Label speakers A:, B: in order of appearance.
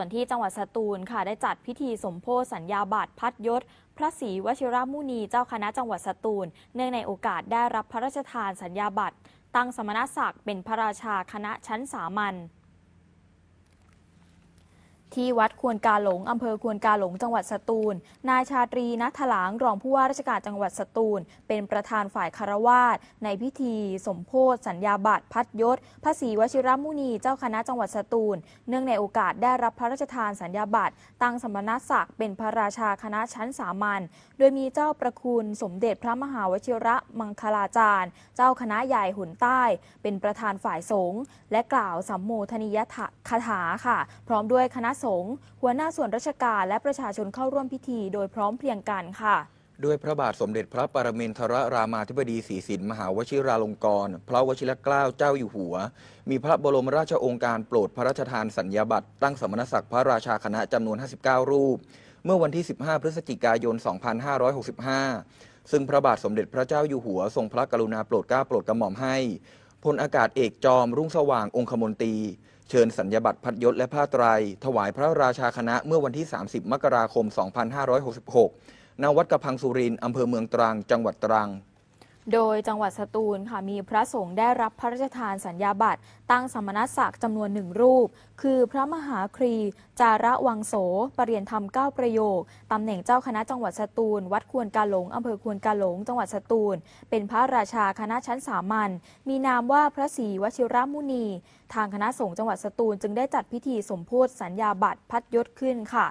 A: ส่วนที่จังหวัดสตูลค่ะได้จัดพิธีสมโพธสัญญาบัตรพัดยศ พระศรีวชิรมุนีเจ้าคณะจังหวัดสตูล เนื่องในโอกาสได้รับพระราชทานสัญญาบัตรตั้งสมณศักดิ์เป็นพระราชาคณะชั้นสามัญ ที่วัดควรกาหลง อำเภอควรกาหลง จังหวัดสตูล นายชาตรีนัทถลาง รองผู้ว่าราชการจังหวัดสตูล เป็นประธานฝ่ายคารวาสในพิธี สมโพธสัญญาบัตรพัดยศ พระศรีวชิรมุนี เจ้าคณะจังหวัดสตูล เนื่องในโอกาสได้รับพระราชทานสัญญาบัตร ตั้งสมณศักดิ์เป็นพระราชาคณะชั้นสามัญ โดยมีเจ้าประคุณสมเด็จพระมหาวชิระมังคลาจารย์ เจ้าคณะใหญ่หุนใต้ เป็นประธานฝ่ายสงฆ์ และกล่าวสัมโมทนิยถคาถาค่ะ พร้อมด้วยคณะสงฆ์หัวหน้าส่วนราชการและประชาชนเข้าร่วมพิธี โดยพร้อมเพรียงกันค่ะ
B: ด้วยพระบาทสมเด็จพระปรมินทรรามาธิบดีศรีสินมหาวชิราลงกรณ์พระวชิรเกล้าเจ้าอยู่หัว มีพระบรมราชองค์การโปรดพระราชทานสัญญาบัตรตั้งสมณศักดิ์พระราชาคณะจำนวน 59 รูป เมื่อวันที่ 15 พฤศจิกายน 2565 ซึ่งพระบาทสมเด็จพระเจ้าอยู่หัว ทรงพระกรุณาโปรดเกล้าโปรดกระหม่อมให้ พลอากาศเอกจอมรุ่งสว่างองคมนตรี เชิญสัญญาบัตรพัดยศและผ้าไตร ถวายพระราชาคณะเมื่อวันที่ 30 มกราคม 2566 ณ วัดกระพังสุรินทร์อำเภอเมืองตรัง จังหวัดตรัง
A: โดยจังหวัดสตูลค่ะมีพระสงฆ์ได้รับพระราชทานสัญญาบัตรตั้งสมณศักดิ์จำนวนหนึ่งรูป คือพระมหาครี จาระวังโสปรริยนธรรมเก้าประโยคตำแหน่งเจ้าคณะจังหวัดสตูล วัดควรกาหลงอำเภอควรกาหลง จังหวัดสตูล เป็นพระราชาคณะชั้นสามัญมีนามว่าพระศรีวชิรมุนี ทางคณะสงฆ์จังหวัดสตูล จึงได้จัดพิธีสมโพธิสัญญาบัตรพัดยศขึ้นค่ะ